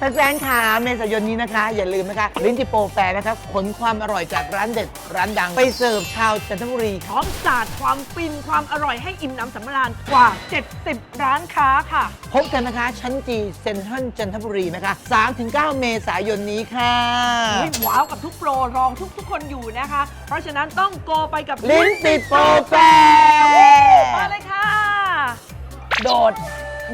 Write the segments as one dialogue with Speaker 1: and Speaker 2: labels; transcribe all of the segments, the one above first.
Speaker 1: แฟนๆค่ะเมษายนนี้นะคะ อย่าลืมนะคะ ลิ้นจิโปรแฟร์นะคะขนความอร่อยจากร้านเด็ดร้านดัง ไปเสิร์ฟชาวจันทบุรี
Speaker 2: พร้อมสาดความฟินความอร่อยให้อิ่มหน้ำสำราญกว่า 70 ร้านค้าค่ะ
Speaker 1: พบกันนะคะ ชั้นจีเซ็นทรัลจันทบุรีนะคะ3-9 เมษายนนี้ค่ะ
Speaker 2: อุ๊ยว้าวกับทุกโปรรองทุกทุกๆคนอยู่นะคะ เพราะฉะนั้นต้องโกไปกับ
Speaker 1: ลิ้นติโปรแฟร์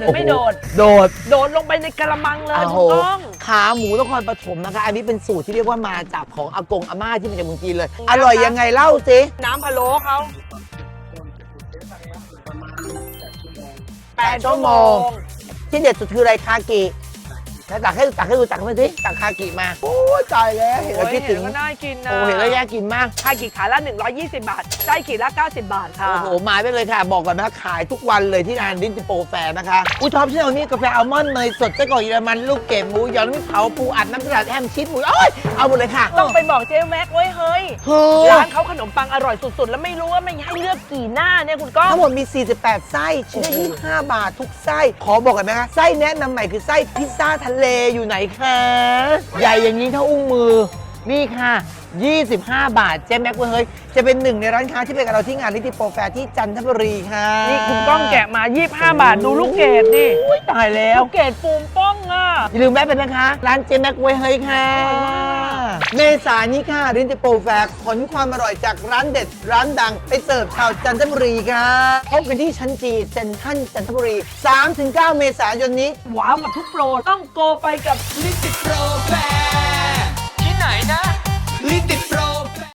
Speaker 2: รือไม่โดด
Speaker 1: โดด
Speaker 2: โดดลงไปในกระมังเลย
Speaker 1: โอ้โห
Speaker 2: ถูกต้อง
Speaker 1: ขาหมูนครปฐมนะคะ อันนี้เป็นสูตรที่เรียกว่ามาจากของอากงอาม่าที่มาจากเมืองจีนเลย อร่อยยังไงเล่าสิ
Speaker 2: น้ำพะโล้เขาแปด
Speaker 1: ชั่วโมงที่เด็ดสุดคืออะไรคากิ แล้วตักให้ตักให้ดูตักมาสิตักคากิมาโอ้ยตายแล้วเห็น
Speaker 2: โอ้
Speaker 1: แล้ว
Speaker 2: ย
Speaker 1: คิดถึง
Speaker 2: เห็นก็น่ากินนะ
Speaker 1: โอ้เห็นแล้วแย่กินมาก
Speaker 2: ชากี่ขาละ 120 บาทไส้กี่ละ 90 บาทค่ะ
Speaker 1: โอ้โหมาไปเลยค่ะ บอกก่อนนะขายทุกวันเลยที่งานดินจิโปรแฟร์นะคะอุ้ยชอบที่เอานี่กาแฟอัลมอนด์เนยสดไส้กรอกเยอรมันลูกเกดหมูหยองน้ำเผาปูอัดน้ำสลัดแฮมชีสหมูโอ้ยเอาหมดเลยค่ะ
Speaker 2: ต้องไปบอกเจ๊แม็กไว้เฮ้ย
Speaker 1: คือ
Speaker 2: ร้านเขาขนมปังอร่อยสุดๆ แล้วไม่รู้ว่าไม่ให้เลือกกี่หน้าเนี่ยคุณก้อง
Speaker 1: ทั้งหมดมี 48 ไส้ชิ้นละ25 บาททุกไส้ขอบอกกันนะคะไส้แนะนำใหม่คือไส้พิซซ่าทะเลอยู่ไหนคะ ใหญ่อย่างนี้เท่าอุ้งมือ นี่ค่ะ 25 บาท เจ๊แม็กเว้ยเฮ้ย จะเป็นหนึ่งในร้านค้าที่ไปกับเราที่งานลิติโปรแฟร์ที่จันทบุรีค่ะ
Speaker 2: นี่คุณก้องแกะมา 25 บาทดูลูกเกดดิ
Speaker 1: อุ๊ยตายแล้ว
Speaker 2: ลูกเกดปูมป้ องอะ
Speaker 1: อย่าลืมแวะไปนะคะ ร้านเจแม็กเว้ยเฮ้ยค่ะ
Speaker 2: อร่อยมาก
Speaker 1: เมษายนนี้ค่ะรินจิโปรแฟร์ขนความอร่อยจากร้านเด็ด ร้านดัง ไปเสิร์ฟชาวจันทบุรีค่ะพบกันที่ชั้นจีเซ็นทรัลจันทบุรี 3-9 เมษายนนี้
Speaker 2: ว้าวกับทุกโปร ต้องโกไปกับลิติโปรแฟร์